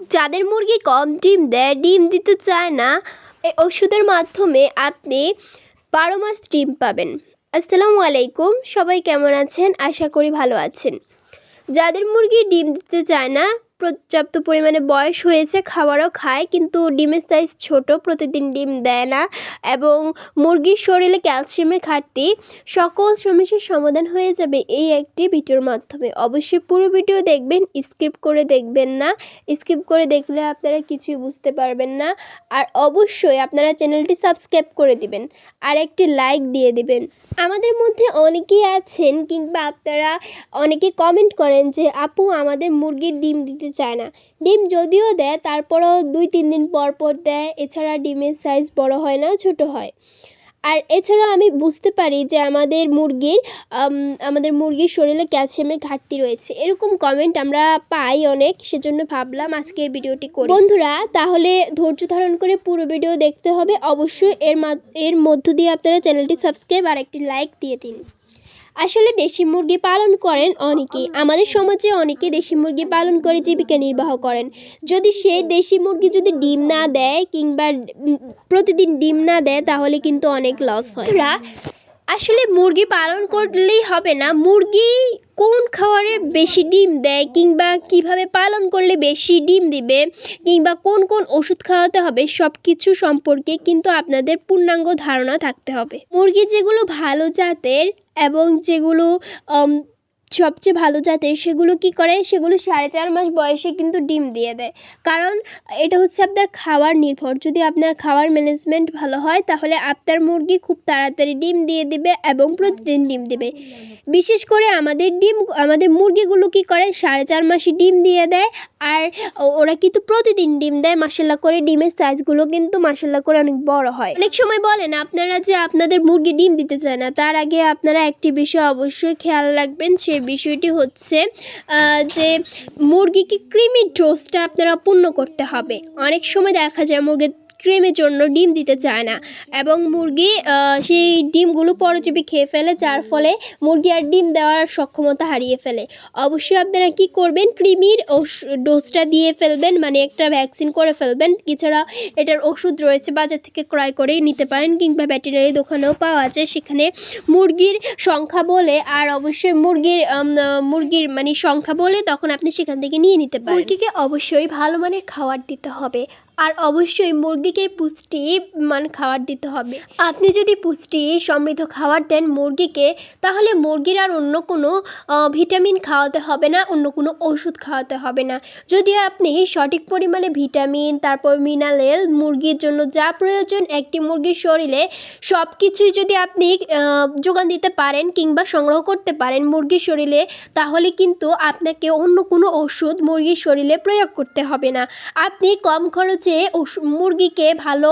যাদের মুরগি কম ডিম দেয়, ডিম দিতে চায় না এই ওষুধের মাধ্যমে আপনি বারো মাস ডিম পাবেন। আসসালামু আলাইকুম, সবাই কেমন আছেন? আশা করি ভালো আছেন। যাদের মুরগি ডিম দিতে চায় না পর্যাপ্ত পরিমাণে বয়স হয়েছে, খাবারও খায়, কিন্তু ডিমের সাইজ ছোট, প্রতিদিন ডিম দেয় না এবং মুরগির শরীরে ক্যালসিয়ামের ঘাটতি, সকল সমস্যার সমাধান হয়ে যাবে এই একটি ভিডিওর মাধ্যমে। অবশ্যই পুরো ভিডিও দেখবেন স্কিপ করে দেখবেন না। স্কিপ করে দেখলে আপনারা কিছুই বুঝতে পারবেন না। আর অবশ্যই আপনারা চ্যানেলটি সাবস্ক্রাইব করে দিবেন আর একটি লাইক দিয়ে দিবেন। আমাদের মধ্যে অনেকেই আছেন কিংবা আপনারা অনেকে কমেন্ট করেন যে, আপু, আমাদের মুরগির ডিম দিতে চায় না। ডিম যদিও দেয়, তারপরও দুই তিন দিন পর পর দেয়। এছাড়া ডিমের সাইজ বড় হয় না, ছোট হয়। আর এছাড়াও আমি বুঝতে পারি যে আমাদের মুরগির আমাদের মুরগির শরীরে ক্যালসিয়ামের ঘাটতি রয়েছে। এরকম কমেন্ট আমরা পাই অনেক, সেজন্য ভাবলাম আজকের ভিডিওটি করি। বন্ধুরা, তাহলে ধৈর্য ধারণ করে পুরো ভিডিও দেখতে হবে। অবশ্যই এর এর মধ্য দিয়ে আপনারা চ্যানেলটি সাবস্ক্রাইব আর একটি লাইক দিয়ে দিন। আসলে দেশি মুরগি পালন করেন অনেকে। আমাদের সমাজে অনেকে দেশি মুরগি পালন করে জীবিকা নির্বাহ করেন। যদি সেই দেশি মুরগি যদি ডিম না দেয় কিংবা প্রতিদিন ডিম না দেয় তাহলে কিন্তু অনেক লস হয়। আসলে মুরগি পালন করলেই হবে না। মুরগি কোন খাবারে বেশি ডিম দেয় কিংবা কীভাবে পালন করলে বেশি ডিম দিবে কিংবা কোন কোন ওষুধ খাওয়াতে হবে সব কিছু সম্পর্কে কিন্তু আপনাদের পূর্ণাঙ্গ ধারণা থাকতে হবে। মুরগি যেগুলো ভালো জাতের এবং যেগুলো সবচেয়ে ভালো জাতের সেগুলো কি করে? সেগুলো সাড়ে চার মাস বয়সে কিন্তু ডিম দিয়ে দেয়। কারণ এটা হচ্ছে আপনার খাওয়ার নির্ভর। যদি আপনার খাওয়ার ম্যানেজমেন্ট ভালো হয়, তাহলে আপনার মুরগি খুব তাড়াতাড়ি ডিম দিয়ে দিবে এবং প্রতিদিন ডিম দিবে। বিশেষ করে আমাদের ডিম, আমাদের মুরগিগুলো কি করে? সাড়ে চার মাসে ডিম দিয়ে দেয় আর ওরা কিন্তু প্রতিদিন ডিম দেয়। মাসাল্লা করে ডিমের সাইজগুলো কিন্তু মাসাল্লা করে অনেক বড় হয়। অনেক সময় বলেন, আপনারা যে আপনাদের মুরগি ডিম দিতে চায় না, তার আগে আপনারা একটি বিষয় অবশ্যই খেয়াল রাখবেন সেই বিষয়টি হচ্ছে যে মুরগিকে ক্রিমির ডোজটা আপনারা পূর্ণ করতে হবে। অনেক সময় দেখা যায় মুরগি ক্রিমের জন্য ডিম দিতে চায় না। এবং মুরগি সেই ডিমগুলো পরজীবী খেয়ে ফেলে, যার ফলে মুরগি আর ডিম দেওয়ার সক্ষমতা হারিয়ে ফেলে। অবশ্যই আপনারা কি করবেন? ক্রিমির ডোজটা দিয়ে ফেলবেন মানে একটা ভ্যাকসিন করে ফেলবেন। এছাড়া এটার ওষুধ রয়েছে, বাজার থেকে ক্রয় করেই নিতে পারেন, কিংবা ভেটেরিনারি দোকানেও পাওয়া যায় সেখানে মুরগির সংখ্যা বলে, আর অবশ্যই মুরগির মুরগির মানে সংখ্যা বলে, তখন আপনি সেখান থেকে নিয়ে নিতে পারেন। মুরগিকে অবশ্যই ভালো মানের খাবার দিতে হবে। আর অবশ্যই মুরগিকে পুষ্টি মান খাবার দিতে হবে। আপনি যদি পুষ্টি, সমৃদ্ধ খাবার দেন মুরগিকে, তাহলে মুরগির আর অন্য কোনো ভিটামিন খাওয়াতে হবে না, অন্য কোনো ওষুধ খাওয়াতে হবে না। যদি আপনি সঠিক পরিমাণে ভিটামিন, তারপর মিনারেল, মুরগির জন্য যা প্রয়োজন একটি মুরগির শরীরে সব কিছুই যদি আপনি যোগান দিতে পারেন কিংবা সংগ্রহ করতে পারেন মুরগির শরীরে, তাহলে কিন্তু আপনাকে অন্য কোনো ওষুধ মুরগির শরীরে প্রয়োগ করতে হবে না। আপনি কম খরচে ওষ- মুরগিকে ভালো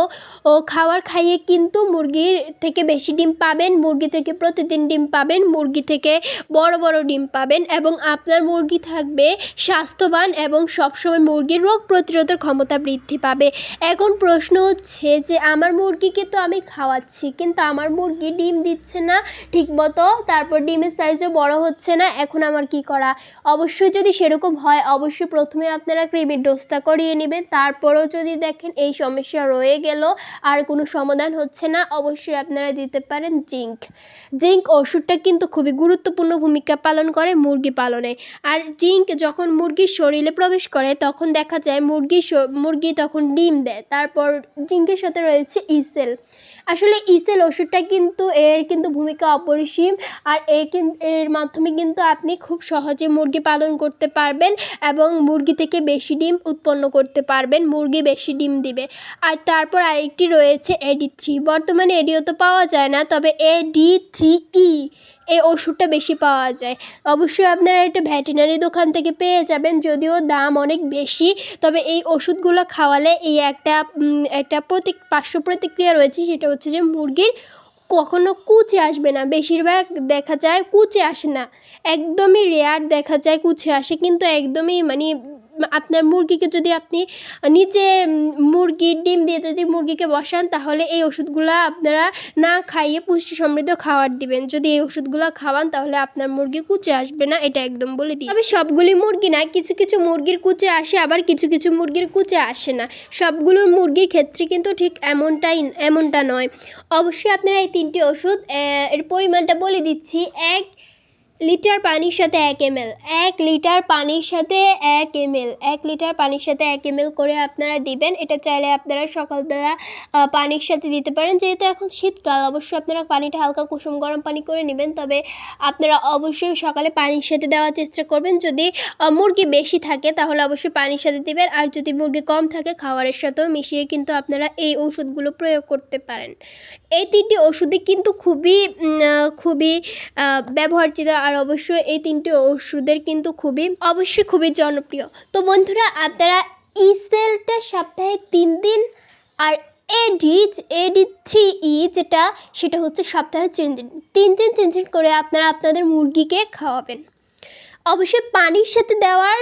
খাবার খাইয়ে কিন্তু মুরগির থেকে বেশি ডিম পাবেন, মুরগি থেকে প্রতিদিন ডিম পাবেন, মুরগি থেকে বড় বড় ডিম পাবেন এবং আপনার মুরগি থাকবে স্বাস্থ্যবান এবং সবসময় মুরগির রোগ প্রতিরোধের ক্ষমতা বৃদ্ধি পাবে। এখন প্রশ্ন হচ্ছে যে, আমার মুরগিকে তো আমি খাওয়াচ্ছি, কিন্তু আমার মুরগি ডিম দিচ্ছে না ঠিকমতো, তারপর ডিমের সাইজও বড় হচ্ছে না, এখন আমার কি করা? অবশ্যই যদি সেরকম হয়, অবশ্যই প্রথমে আপনারা ক্রিমির ডোজটা করিয়ে নেবেন, তারপরেও যদি দেখেন এই সমস্যা রয়ে গেল, আর কোনো সমাধান হচ্ছে না, অবশ্যই আপনারা দিতে পারেন জিঙ্ক। জিঙ্ক ওষুধটা কিন্তু খুবই গুরুত্বপূর্ণ ভূমিকা পালন করে মুরগি পালনে। আর জিঙ্ক যখন মুরগির শরীরে প্রবেশ করে, তখন দেখা যায় মুরগি মুরগি তখন ডিম দেয়। তারপর জিঙ্কের সাথে রয়েছে ইসেল। আসলে ইসেল ওষুধটা কিন্তু এর কিন্তু ভূমিকা অপরিসীম, আর এর এর মাধ্যমে কিন্তু আপনি খুব সহজে মুরগি পালন করতে পারবেন এবং মুরগি থেকে বেশি ডিম উৎপন্ন করতে পারবেন। মুরগি বেশি ডিম দিবে। আর তারপর আরেকটি রয়েছে এডি থ্রি। বর্তমানে এডিও তো পাওয়া যায় না, তবে এডি থ্রি ই এই ওষুধটা বেশি পাওয়া যায়। অবশ্যই আপনারা এটা ভেটেরিনারি দোকান থেকে পেয়ে যাবেন, যদিও দাম অনেক বেশি, তবে এই ওষুধগুলো খাওয়ালে এই একটা একটা প্রতি, পার্শ্ব প্রতিক্রিয়া রয়েছে, সেটা হচ্ছে যে মুরগির কখনো কুচে আসবে না। বেশিরভাগ দেখা যায় কুচে আসে না। একদমই রেয়ার দেখা যায় কুচে আসে, কিন্তু একদমই মানে আপনার মুরগিকে যদি আপনি উম, মুরগির ডিম দিয়ে যদি মুরগিকে বসান তাহলে এই ওষুধগুলো আপনারা না খাইয়ে পুষ্টি সমৃদ্ধ খাবার দিবেন। যদি এই ওষুধগুলো খাওয়ান তাহলে আপনার মুরগি কুচে আসবে না এটা একদম বলে দিই তবে সবগুলি মুরগি না কিছু কিছু মুরগির কুচে আসে আবার কিছু কিছু মুরগির কুচে আসে না। সবগুলোর মুরগির ক্ষেত্রে কিন্তু ঠিক এমনটাই এমনটা নয়। অবশ্যই আপনারা এই তিনটি ওষুধ এর পরিমাণটা বলে দিচ্ছি। এক লিটার পানির সাথে এক এমএল, এক লিটার পানির সাথে এক এমএল, এক লিটার পানির সাথে এক এমএল করে আপনারা দিবেন। এটা চাইলে আপনারা সকালবেলা পানির সাথে দিতে পারেন। যেহেতু এখন শীতকাল অবশ্যই আপনারা পানিটা হালকা কুসুম গরম পানি করে নেবেন। তবে আপনারা অবশ্যই সকালে পানির সাথে দেওয়ার চেষ্টা করবেন। যদি মুরগি বেশি থাকে, তাহলে অবশ্যই পানির সাথে দিবেন। আর যদি মুরগি কম থাকে, খাবারের সাথেও মিশিয়ে কিন্তু আপনারা এই ওষুধগুলো প্রয়োগ করতে পারেন। এই তিনটি ওষুধই কিন্তু খুবই খুবই ব্যবহারচিত আর অবশ্যই এই তিনটি ওষুধের কিন্তু খুবই, অবশ্যই খুবই জনপ্রিয়। তো বন্ধুরা, আপনারা ই সেলটা সপ্তাহে তিন দিন আর এডিজ এডি থ্রি ই যেটা, সেটা হচ্ছে সপ্তাহে তিন দিন। তিন দিন তিন দিন করে আপনারা আপনাদের মুরগিকে খাওয়াবেন। অবশ্যই পানির সাথে দেওয়ার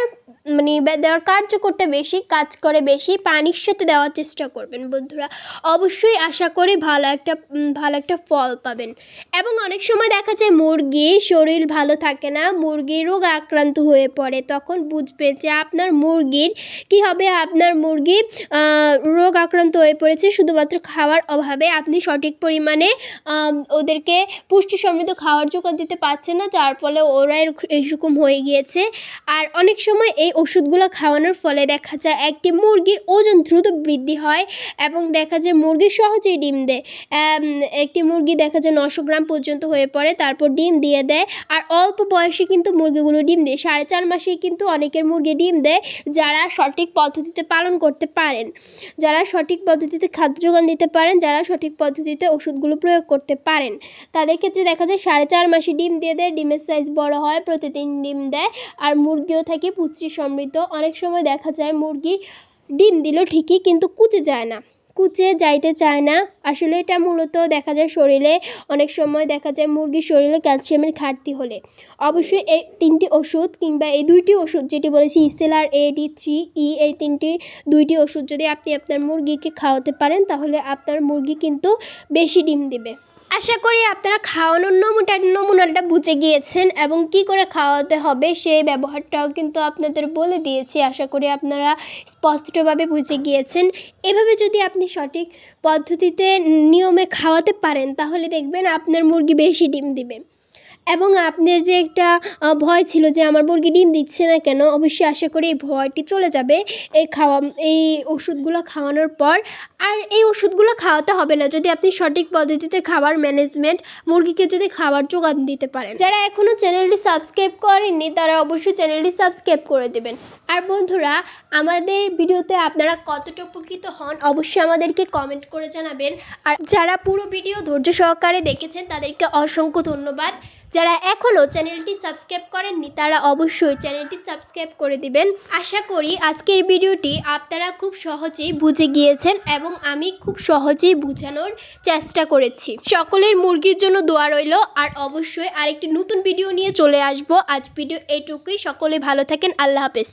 মানে দেওয়ার কার্যকরটা বেশি, কাজ করে বেশি, পানির সাথে দেওয়ার চেষ্টা করবেন বন্ধুরা। অবশ্যই আশা করি ভালো একটা ভালো একটা ফল পাবেন। এবং অনেক সময় দেখা যায় মুরগি শরীর ভালো থাকে না, মুরগি রোগ আক্রান্ত হয়ে পড়ে, তখন বুঝবেন যে আপনার মুরগির কি হবে, আপনার মুরগি রোগ আক্রান্ত হয়ে পড়েছে, শুধুমাত্র খাওয়ার অভাবে আপনি সঠিক পরিমাণে ওদেরকে পুষ্টি সমৃদ্ধ খাওয়ার যোগান দিতে পারছেন না, যার ফলে ওরা এরকম হয়ে গিয়েছে। আর অনেক সময় এই ওষুধগুলো খাওয়ানোর ফলে দেখা যায় একটি মুরগির ওজন দ্রুত বৃদ্ধি হয় এবং দেখা যায় মুরগি সহজেই ডিম দেয়। একটি মুরগি দেখা যায় নশো গ্রাম পর্যন্ত হয়ে পড়ে, তারপর ডিম দিয়ে দেয়। আর অল্প বয়সে কিন্তু মুরগিগুলো ডিম দেয়। সাড়ে চার মাসেই কিন্তু অনেকের মুরগি ডিম দেয় যারা সঠিক পদ্ধতিতে পালন করতে পারেন। যারা সঠিক পদ্ধতিতে খাদ্য যোগান দিতে পারেন, যারা সঠিক পদ্ধতিতে ওষুধগুলো প্রয়োগ করতে পারেন। তাদের ক্ষেত্রে দেখা যায় সাড়ে চার মাসে ডিম দিয়ে দেয়। ডিমের সাইজ বড় হয়, প্রতিদিন ডিম দেয় আর মুরগিও থাকে পুষ্টি সমৃদ্ধ। অনেক সময় দেখা যায় মুরগি ডিম দিল ঠিকই কিন্তু কুচে যায় না। কুচে যাইতে চায় না। আসলে এটা মূলত দেখা যায় শরীরে, অনেক সময় দেখা যায় মুরগির শরীরে ক্যালসিয়ামের ঘাটতি হলে। অবশ্যই এই তিনটি ওষুধ কিংবা এই দুইটি ওষুধ যেটি বলেছি ইসেলার এ ডি থ্রি ই এই তিনটি, দুইটি ওষুধ যদি আপনি আপনার মুরগিকে খাওয়াতে পারেন, তাহলে আপনার মুরগি কিন্তু বেশি ডিম দেবে। আশা করি আপনারা খাওয়ানোর নমুনা নমুনাটা বুঝে গিয়েছেন এবং কি করে খাওয়াতে হবে সেই ব্যবহারটাও কিন্তু আপনাদের বলে দিয়েছি। আশা করি আপনারা স্পষ্টভাবে বুঝে গিয়েছেন। এভাবে যদি আপনি সঠিক পদ্ধতিতে নিয়মে খাওয়াতে পারেন, তাহলে দেখবেন আপনার মুরগি বেশি ডিম দিবে। এবং আপনার যে একটা ভয় ছিল যে আমার মুরগি ডিম দিচ্ছে না কেন, অবশ্যই আশা করি এই ভয়টি চলে যাবে এই খাওয়া, এই ওষুধগুলো খাওয়ানোর পর। আর এই ওষুধগুলো খাওয়াতে হবে না, যদি আপনি সঠিক পদ্ধতিতে খাবার ম্যানেজমেন্ট, মুরগিকে যদি খাবার যোগান দিতে পারেন। যারা এখনও চ্যানেলটি সাবস্ক্রাইব করেননি, তারা অবশ্যই চ্যানেলটি সাবস্ক্রাইব করে দেবেন। আর বন্ধুরা, আমাদের ভিডিওতে আপনারা কতটা উপকৃত হন, অবশ্যই আমাদেরকে কমেন্ট করে জানাবেন। আর যারা পুরো ভিডিও ধৈর্য সহকারে দেখেছেন, তাদেরকে অসংখ্য ধন্যবাদ। যারা এখনও চ্যানেলটি সাবস্ক্রাইব করেননি, তারা অবশ্যই চ্যানেলটি সাবস্ক্রাইব করে দিবেন। আশা করি আজকের ভিডিওটি আপনারা খুব সহজেই বুঝে গিয়েছেন এবং আমি খুব সহজেই বোঝানোর চেষ্টা করেছি। সকলের মুরগির জন্য দোয়া রইল, আর অবশ্যই আরেকটি নতুন ভিডিও নিয়ে চলে আসব। আজ ভিডিও এটুকুই সকলে ভালো থাকেন। আল্লাহ হাফেজ।